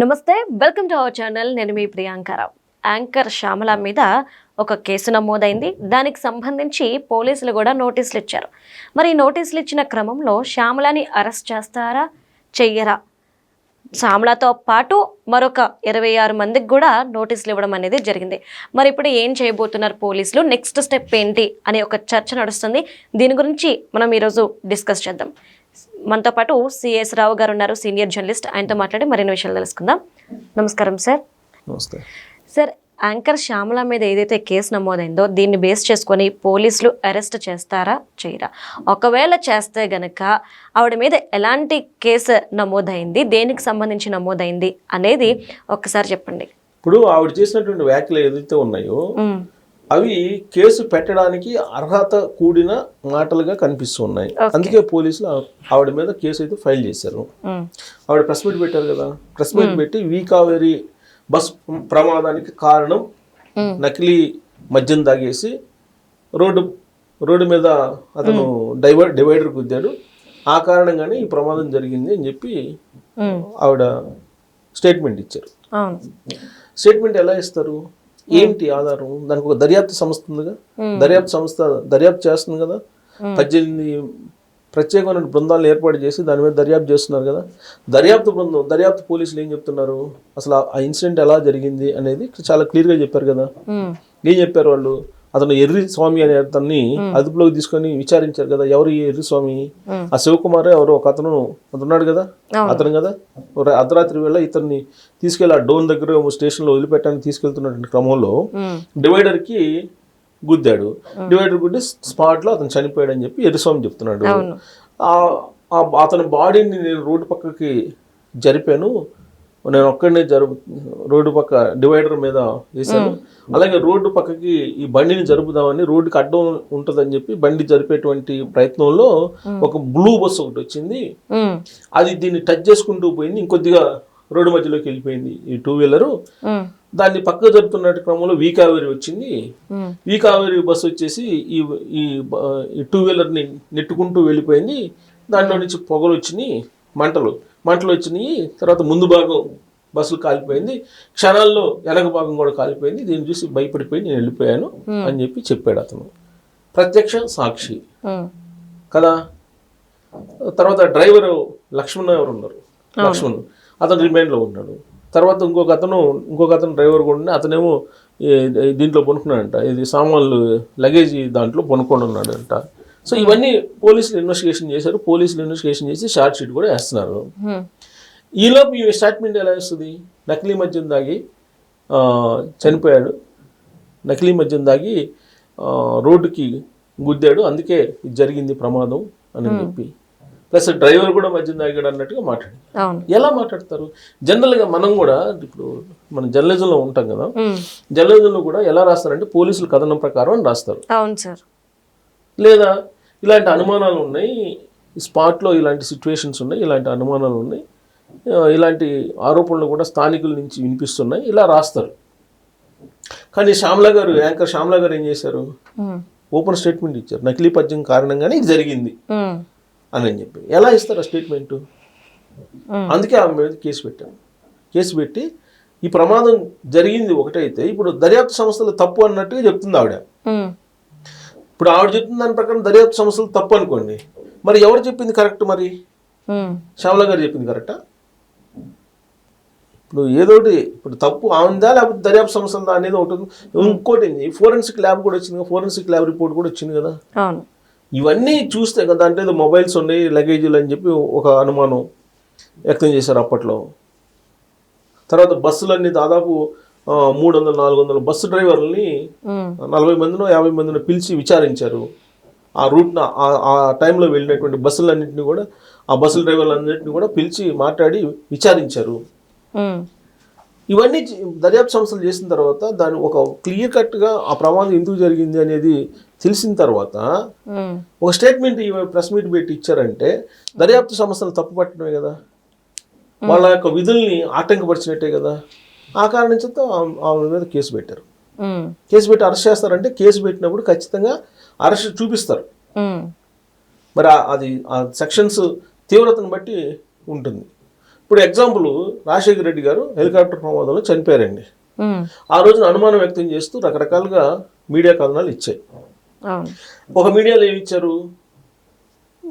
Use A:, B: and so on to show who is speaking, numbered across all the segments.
A: నమస్తే welcome to our channel. నేను మీ Priyanka Rao anchor Shyamala మీద ఒక కేసు నమోదైంది. దానికి సంబంధించి పోలీసులు కూడా నోటీసులు ఇచ్చారు. మరి ఈ నోటీసులు ఇచ్చిన క్రమంలో శ్యామలని అరెస్ట్ చేస్తారా చెయ్యరా? శ్యామలతో పాటు మరొక ఇరవై ఆరు మందికి కూడా నోటీసులు ఇవ్వడం అనేది జరిగింది. మరి ఇప్పుడు ఏం చేయబోతున్నారు పోలీసులు? నెక్స్ట్ స్టెప్ ఏంటి? అనే ఒక చర్చ నడుస్తుంది. దీని గురించి మనం ఈరోజు డిస్కస్ చేద్దాం. మనతో పాటు సిఎస్ రావు గారు ఉన్నారు సీనియర్ జర్నలిస్ట్. ఆయనతో మాట్లాడి మరిన్ని విషయాలు తెలుసుకుందాం. నమస్కారం సార్.
B: నమస్తే
A: సార్ యాంకర్ శ్యామల మీద ఏదైతే కేసు నమోదైందో దీన్ని బేస్ చేసుకొని పోలీసులు అరెస్ట్ చేస్తారా చేయరా? ఒకవేళ చేస్తే గనక ఆవిడ మీద ఎలాంటి కేసు నమోదైంది దేనికి సంబంధించి నమోదైంది అనేది ఒక్కసారి చెప్పండి.
B: ఇప్పుడు ఆవిడ చేసినటువంటి వ్యాఖ్యలు ఏదైతే ఉన్నాయో అవి కేసు పెట్టడానికి అర్హత కూడిన మాటలుగా కనిపిస్తున్నాయి. అందుకే పోలీసులు ఆవిడ మీద కేసు అయితే ఫైల్ చేశారు. ఆవిడ ప్రెస్ మీట్ పెట్టారు కదా. ప్రెస్ మీట్ పెట్టి వీ కావేరి బస్ ప్రమాదానికి కారణం నకిలీ మద్యం తాగేసి రోడ్డు రోడ్డు మీద అతను డైవర్ డివైడర్ గుద్దాడు. ఆ కారణంగానే ఈ ప్రమాదం జరిగింది అని చెప్పి ఆవిడ స్టేట్మెంట్ ఇచ్చారు. స్టేట్మెంట్ ఎలా ఇస్తారు? ఏంటి ఆధారం? దానికి ఒక దర్యాప్తు సంస్థ ఉందిగా దర్యాప్తు సంస్థ దర్యాప్తు చేస్తుంది కదా? పద్దెనిమిది ప్రత్యేకమైన బృందాలను ఏర్పాటు చేసి దాని మీద దర్యాప్తు చేస్తున్నారు కదా? దర్యాప్తు బృందం దర్యాప్తు పోలీసులు ఏం చెప్తున్నారు? అసలు ఆ ఇన్సిడెంట్ ఎలా జరిగింది అనేది చాలా క్లియర్గా చెప్పారు కదా? ఏం చెప్పారు వాళ్ళు? అతను ఎర్రి స్వామి అనే అతన్ని అదుపులోకి తీసుకొని విచారించారు కదా ఎవరు ఈ ఎర్రి స్వామి. ఆ శివకుమార్ ఎవరు ఒక అతను అతను ఉన్నాడు కదా. అతను కదా? అర్ధరాత్రి వేళ ఇతన్ని తీసుకెళ్ళి ఆ డోన్ దగ్గర స్టేషన్లో వదిలిపెట్టడానికి తీసుకెళ్తున్నటువంటి క్రమంలో. డివైడర్కి గుద్దాడు. డివైడర్ గుద్ది స్పాట్లో అతను చనిపోయాడు అని చెప్పి ఎర్రస్వామి చెప్తున్నాడు.
A: అవును.
B: ఆ- ఆ అతని బాడీని నేను రోడ్డు పక్కకి జరిపాను. నేను ఒక్కడనే జరుపు రోడ్డు పక్క డివైడర్ మీద వేశాను. అలాగే రోడ్డు పక్కకి ఈ బండిని జరుపుదామని రోడ్డుకి అడ్డం ఉంటుందని చెప్పి బండి జరిపేటువంటి ప్రయత్నంలో ఒక బ్లూ బస్ ఒకటి వచ్చింది. అది దీన్ని టచ్ చేసుకుంటూ పోయింది. ఇంకొద్దిగా రోడ్డు మధ్యలోకి వెళ్ళిపోయింది ఈ టూ వీలరు. దాన్ని పక్క జరుపుతున్న క్రమంలో వీ కావేరి వచ్చింది.
A: ఉమ్,
B: ఈ కావేరి బస్సు వచ్చేసి ఈ ఈ టూ వీలర్ని నెట్టుకుంటూ వెళ్ళిపోయింది. దాంట్లో నుంచి పొగలు వచ్చినాయి మంటలు. మంటలు వచ్చినాయి తర్వాత ముందు భాగం బస్సులు కాలిపోయింది క్షణాల్లో వెనక భాగం కూడా కాలిపోయింది దీన్ని చూసి భయపడిపోయి నేను వెళ్ళిపోయాను అని చెప్పి చెప్పాడు అతను. ప్రత్యక్ష సాక్షి. కదా? తర్వాత డ్రైవర్ లక్ష్మణ్ ఎవరు ఉన్నారు? లక్ష్మణ్. అతను రిమైండ్లో ఉన్నాడు. తర్వాత ఇంకొక అతను ఇంకొక అతను డ్రైవర్ కూడా. అతనేమో దీంట్లో పనుకున్నాడంట. ఇది సామాన్లు లగేజ్ దాంట్లో పనుకొని ఉన్నాడంట. సో ఇవన్నీ పోలీసులు ఇన్వెస్టిగేషన్ చేశారు. పోలీసులు ఇన్వెస్టిగేషన్ చేసి షార్ట్ షీట్ కూడా వేస్తున్నారు. ఈలోపు ఈ స్టేట్మెంట్ ఎలా వస్తుంది? నకిలీ మద్యం దాగి చనిపోయాడు. నకిలీ మద్యం దాగి రోడ్డుకి గుద్దాడు. అందుకే జరిగింది ప్రమాదం అని చెప్పి. ప్లస్ డ్రైవర్ కూడా మద్యం తాగాడు అన్నట్టుగా మాట్లాడి
A: అవును.
B: ఎలా మాట్లాడతారు? జనరల్గా మనం కూడా ఇప్పుడు మనం జర్నలిజంలో ఉంటాం కదా. జర్నలిజంలో కూడా ఎలా రాస్తారంటే పోలీసులు కథనం ప్రకారం అని రాస్తారు.
A: అవును సార్.
B: లేదా ఇలాంటి అనుమానాలు ఉన్నాయి స్పాట్లో ఇలాంటి సిచ్యువేషన్స్ ఉన్నాయి ఇలాంటి అనుమానాలు ఉన్నాయి ఇలాంటి ఆరోపణలు కూడా స్థానికుల నుంచి వినిపిస్తున్నాయి ఇలా రాస్తారు. కానీ శ్యామల గారు యాంకర్ శ్యామల గారు ఏం చేశారు? ఓపెన్ స్టేట్మెంట్ ఇచ్చారు. నకిలీ పద్యం కారణంగానే ఇది జరిగింది అని అని చెప్పి. ఎలా ఇస్తారు ఆ స్టేట్మెంటు? అందుకే ఆమె మీద కేసు పెట్టాను కేసు పెట్టి ఈ ప్రమాదం జరిగింది ఒకటైతే ఇప్పుడు దర్యాప్తు సంస్థలు తప్పు అన్నట్టుగా చెప్తుంది ఆవిడ. ఇప్పుడు ఆవిడ చెప్తున్న దాని ప్రకారం దర్యాప్తు సంస్థలు తప్పు అనుకోండి. మరి ఎవరు చెప్పింది కరెక్ట్ మరి? శ్యామల గారు చెప్పింది కరెక్టా ఇప్పుడు ఏదోటి ఇప్పుడు తప్పు ఆందా లేకపోతే దర్యాప్తు సంస్థలదా అనేది ఒకటి. ఇంకోటి ఫోరెన్సిక్ ల్యాబ్ కూడా వచ్చింది ఫోరెన్సిక్ ల్యాబ్ రిపోర్ట్ కూడా వచ్చింది కదా. ఇవన్నీ చూస్తే కదా ఏదో మొబైల్స్ ఉన్నాయి లగేజీలు అని చెప్పి ఒక అనుమానం వ్యక్తం చేశారు అప్పట్లో. తర్వాత బస్సులన్నీ దాదాపు మూడు వందల నాలుగు వందల బస్సు డ్రైవర్లని నలభై మందినో యాభై మందినో పిలిచి విచారించారు. ఆ రూట్న ఆ- టైంలో వెళ్ళినటువంటి బస్సులన్నింటినీ కూడా ఆ బస్సుల డ్రైవర్లన్నింటినీ కూడా పిలిచి మాట్లాడి విచారించారు. ఇవన్నీ దర్యాప్తు సంస్థలు చేసిన తర్వాత దాని ఒక క్లియర్ కట్గా ఆ ప్రమాదం ఎందుకు జరిగింది అనేది తెలిసిన తర్వాత ఒక స్టేట్మెంట్ ప్రెస్ మీట్ పెట్టి ఇచ్చారంటే దర్యాప్తు సంస్థలు తప్పు పట్టడమే కదా. వాళ్ళ యొక్క విధుల్ని ఆటంకపరిచినట్టే కదా. ఆ కారణం చేత ఆ- ఆవిడ మీద కేసు పెట్టారు. కేసు పెట్టి అరెస్ట్ చేస్తారంటే కేసు పెట్టినప్పుడు ఖచ్చితంగా అరెస్ట్ చూపిస్తారు. మరి అది ఆ సెక్షన్స్ తీవ్రతను బట్టి ఉంటుంది. ఇప్పుడు ఎగ్జాంపుల్ రాజశేఖర రెడ్డి గారు హెలికాప్టర్ ప్రమాదంలో చనిపోయారండి. ఆ రోజున అనుమానం వ్యక్తం చేస్తూ రకరకాలుగా మీడియా కథనాలు ఇచ్చాయి. ఒక మీడియాలో ఏమి ఇచ్చారు?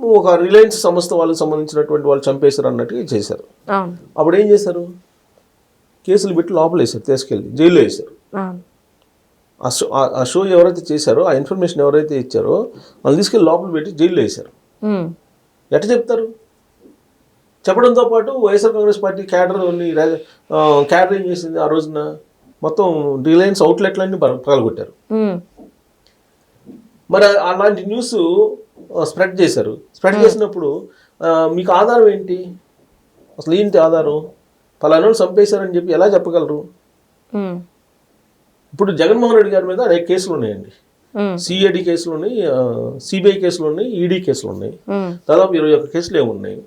B: ఒక రిలయన్స్ సంస్థ వాళ్ళకి సంబంధించినటువంటి వాళ్ళు చంపేశారు అన్నట్టుగా చేశారు. అప్పుడు ఏం చేశారు? కేసులు పెట్టి లోపల వేశారు తీసుకెళ్ళి జైల్లో వేశారు
A: అవును
B: ఆ షో ఆ- షో ఎవరైతే చేశారో ఆ ఇన్ఫర్మేషన్ ఎవరైతే ఇచ్చారో వాళ్ళు తీసుకెళ్ళి లోపల పెట్టి జైల్లో వేశారు ఎట్ట చెప్తారు? చెప్పడంతో పాటు YSR Congress party cadre cadre ఏం చేసింది ఆ రోజున? మొత్తం రిలయన్స్ అవుట్లెట్లన్నీ పగ- పగలగొట్టారు. మరి అలాంటి న్యూస్ స్ప్రెడ్ చేశారు. స్ప్రెడ్ చేసినప్పుడు మీకు ఆధారం ఏంటి? అసలు ఏంటి ఆధారం? వాళ్ళు చంపేశారని చెప్పి ఎలా చెప్పగలరు? ఇప్పుడు జగన్మోహన్ రెడ్డి గారి మీద అనేక కేసులు ఉన్నాయండి. సిఐడి కేసులు ఉన్నాయి సిబిఐ కేసులు ఉన్నాయి ఈడీ కేసులు ఉన్నాయి. దాదాపు ఇరవై ఒక్క కేసులు ఏమి ఉన్నాయి.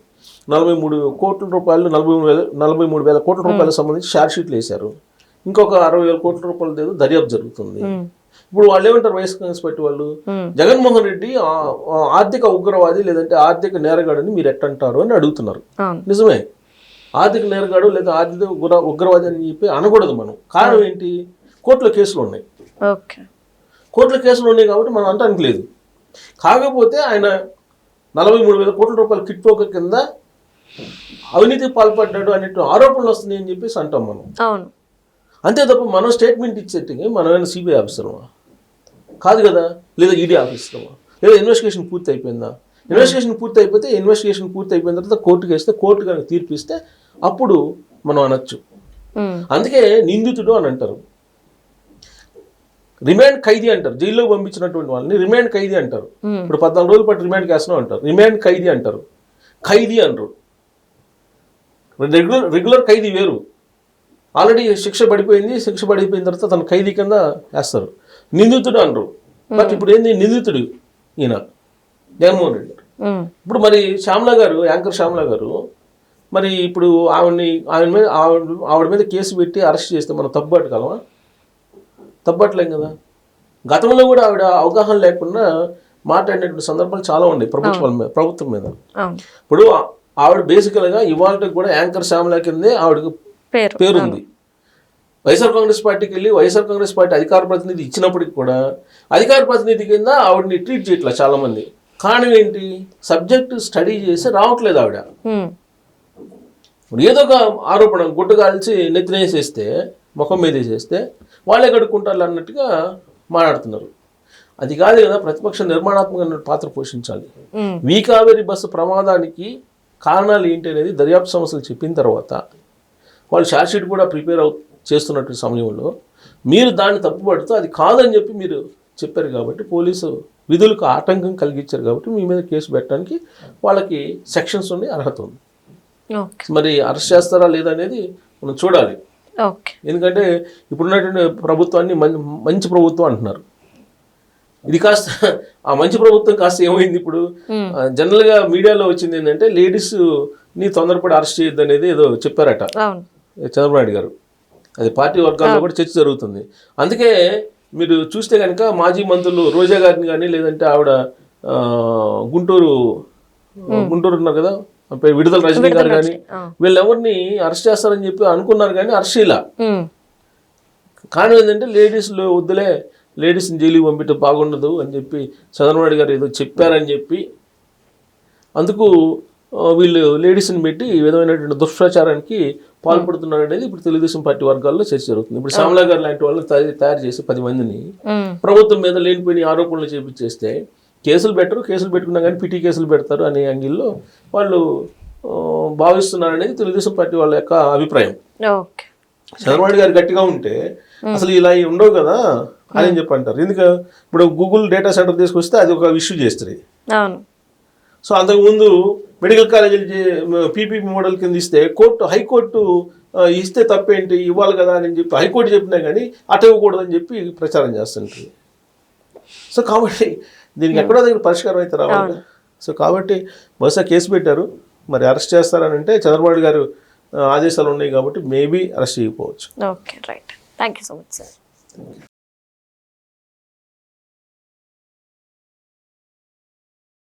B: నలభై మూడు కోట్ల రూపాయలు నలభై మూడు వేల నలభై మూడు వేల కోట్ల రూపాయలకు సంబంధించి షార్ట్ షీట్లు వేశారు. ఇంకొక అరవై వేల కోట్ల రూపాయల ఏదో దర్యాప్తు జరుగుతుంది. ఇప్పుడు వాళ్ళు ఏమంటారు వైఎస్ కాంగ్రెస్ పార్టీ వాళ్ళు? జగన్మోహన్ రెడ్డి ఆర్థిక ఉగ్రవాది లేదంటే ఆర్థిక నేరగాడని మీరు ఎట్టంటారు అని అడుగుతున్నారు. నిజమే? ఆర్థిక నేరగాడు లేదా ఆర్థిక ఉగ్ర ఉగ్రవాది అని చెప్పి అనకూడదు మనం. కారణం ఏంటి? కోర్టులో కేసులు ఉన్నాయి. కోర్టులో కేసులు ఉన్నాయి కాబట్టి మనం అంటానికి లేదు. కాకపోతే ఆయన నలభై మూడు వేల కోట్ల రూపాయల కిట్ పోక కింద అవినీతికి పాల్పడ్డాడు అనేట్టు ఆరోపణలు వస్తున్నాయి అని చెప్పేసి అంటాం మనం.
A: అవును.
B: అంతే తప్ప మనం స్టేట్మెంట్ ఇచ్చేట్టుగా మనమైనా సిబిఐ ఆఫీసర్మా కాదు కదా. లేదా ఈడీ ఆఫీసర్మా లేదా ఇన్వెస్టిగేషన్ పూర్తి అయిపోయిందా? ఇన్వెస్టిగేషన్ పూర్తి అయిపోతే ఇన్వెస్టిగేషన్ పూర్తి అయిపోయిన తర్వాత కోర్టుకి వేస్తే కోర్టు కనుక తీర్పు ఇస్తే అప్పుడు మనం అనొచ్చు. అందుకే నిందితుడు అని అంటారు. రిమాండ్ ఖైదీ అంటారు. జైల్లో పంపించినటువంటి వాళ్ళని రిమాండ్ ఖైదీ అంటారు. ఇప్పుడు పద్నాలుగు రోజుల పాటు రిమాండ్ వేస్తున్నాం అంటారు. రిమాండ్ ఖైదీ అంటారు. ఖైదీ అంటారు రెగ్యులర్ రెగ్యులర్ ఖైదీ వేరు. ఆల్రెడీ శిక్ష పడిపోయింది. శిక్ష పడిపోయిన తర్వాత తన ఖైదీ కింద వేస్తారు. నిందితుడు అనరు. బట్ ఇప్పుడు ఏంది? నిందితుడు ఈయన. జగన్మోహన్ రెడ్డి. ఇప్పుడు మరి శ్యామల గారు యాంకర్ శ్యామల గారు మరి ఇప్పుడు ఆవిడని ఆవిడ మీద ఆవిడ ఆవిడ మీద కేసు పెట్టి అరెస్ట్ చేస్తే మనం తప్పుపట్టగలమా తప్పట్లేం కదా? గతంలో కూడా ఆవిడ అవగాహన లేకుండా మాట్లాడినటువంటి సందర్భాలు చాలా ఉన్నాయి ప్రభుత్వాల మీద ప్రభుత్వం మీద. ఇప్పుడు ఆవిడ బేసికల్గా ఇవాళ కూడా యాంకర్ శ్యామల కిందే ఆవిడకి
A: పేరు.
B: పేరుంది. వైఎస్ఆర్ కాంగ్రెస్ పార్టీకి వెళ్ళి వైఎస్ఆర్ కాంగ్రెస్ పార్టీ అధికార ప్రతినిధి ఇచ్చినప్పటికి కూడా అధికార ప్రతినిధి కింద ఆవిడని ట్రీట్ చేయట్లా చాలా మంది కారణం ఏంటి? సబ్జెక్ట్ స్టడీ చేసి రావట్లేదు ఆవిడ. ఏదో ఒక ఆరోపణ గుడ్డ కాల్చి నెత్తినేసేస్తే ముఖం మీద వేసేస్తే వాళ్ళే కడుక్కుంటారు అన్నట్టుగా మాట్లాడుతున్నారు. అది కాదు కదా ప్రతిపక్ష నిర్మాణాత్మక పాత్ర పోషించాలి. వీ కావేరి బస్సు ప్రమాదానికి కారణాలు ఏంటి అనేది దర్యాప్తు సంస్థలు చెప్పిన తర్వాత వాళ్ళు షార్ట్ షీట్ కూడా ప్రిపేర్ అవు చేస్తున్నటువంటి సమయంలో మీరు దాన్ని తప్పుపడుతూ అది కాదని చెప్పి మీరు చెప్పారు కాబట్టి పోలీసు విధులకు ఆటంకం కలిగించారు కాబట్టి మీ మీద కేసు పెట్టడానికి వాళ్ళకి సెక్షన్స్ ఉండి అర్హత ఉంది. మరి అరెస్ట్ చేస్తారా లేదా అనేది మనం చూడాలి. ఎందుకంటే ఇప్పుడున్నటువంటి ప్రభుత్వాన్ని మంచి ప్రభుత్వం అంటున్నారు. ఇది కాస్త ఆ మంచి ప్రభుత్వం కాస్త ఏమైంది ఇప్పుడు?
A: ఉమ్,
B: ఆ, జనరల్గా మీడియాలో వచ్చింది ఏంటంటే లేడీస్ని తొందరపడి అరెస్ట్ చేయొద్దు అనేది ఏదో చెప్పారట. చంద్రబాబు నాయుడు గారు. అది పార్టీ వర్గాల్లో కూడా చర్చ జరుగుతుంది. అందుకే మీరు చూస్తే కనుక మాజీ మంత్రులు రోజా గారిని కానీ లేదంటే ఆవిడ గుంటూరు గుంటూరు ఉన్నారు కదా? విడుదల రజనీ గారు కానీ. వీళ్ళెవరిని అరెస్ట్ చేస్తారని చెప్పి అనుకున్నారు కానీ అరెస్ట్ ఇలా
A: ఉమ్,
B: కారణం ఏంటంటే లేడీస్లో వద్దులే లేడీస్ని జైలుకి పంపించడం బాగుండదు అని చెప్పి చంద్రబాబు గారు ఏదో చెప్పారని చెప్పి అందుకు వీళ్ళు లేడీస్ని పెట్టి ఈ విధమైనటువంటి దుష్ప్రచారానికి పాల్పడుతున్నారు అనేది ఇప్పుడు తెలుగుదేశం పార్టీ వర్గాల్లో చర్చ జరుగుతుంది. ఇప్పుడు శ్యామలా గారు లాంటి వాళ్ళని తయారు- చేసి పది మందిని ప్రభుత్వం మీద లేనిపోయిన ఆరోపణలు చేపించేస్తే కేసులు పెట్టరు కేసులు పెట్టుకున్నా కానీ పిటి కేసులు పెడతారు అనే యాంగిల్లో వాళ్ళు ఆ, భావిస్తున్నారు అనేది తెలుగుదేశం పార్టీ వాళ్ళ యొక్క అభిప్రాయం.
A: ఓకే.
B: చంద్రబాబు గారు గట్టిగా ఉంటే అసలు ఇలా ఉండవు కదా? అని చెప్పి అంటారు ఎందుకు? ఇప్పుడు గూగుల్ డేటా సెంటర్ తీసుకొస్తే అది ఒక ఇష్యూ చేస్తుంది.
A: అవును.
B: సో అంతకుముందు మెడికల్ కాలేజీలు పీపీపీ మోడల్ కింద ఇస్తే కోర్టు హైకోర్టు ఇస్తే తప్పేంటి? ఇవ్వాలి కదా అని చెప్పి హైకోర్టు చెప్పినా కానీ అట ఇవ్వకూడదని చెప్పి ప్రచారం చేస్తుంటుంది సో కాబట్టి దీనికి ఎక్కడో దగ్గర పరిష్కారం అయితే రావాలి. సో కాబట్టి బహుశా కేసు పెట్టారు. మరి అరెస్ట్ చేస్తారని అంటే చంద్రబాబు గారు ఆదేశాలు ఉన్నాయి కాబట్టి మేబీ అరెస్ట్ చేయకపోవచ్చు.
A: Okay right thank you so much sir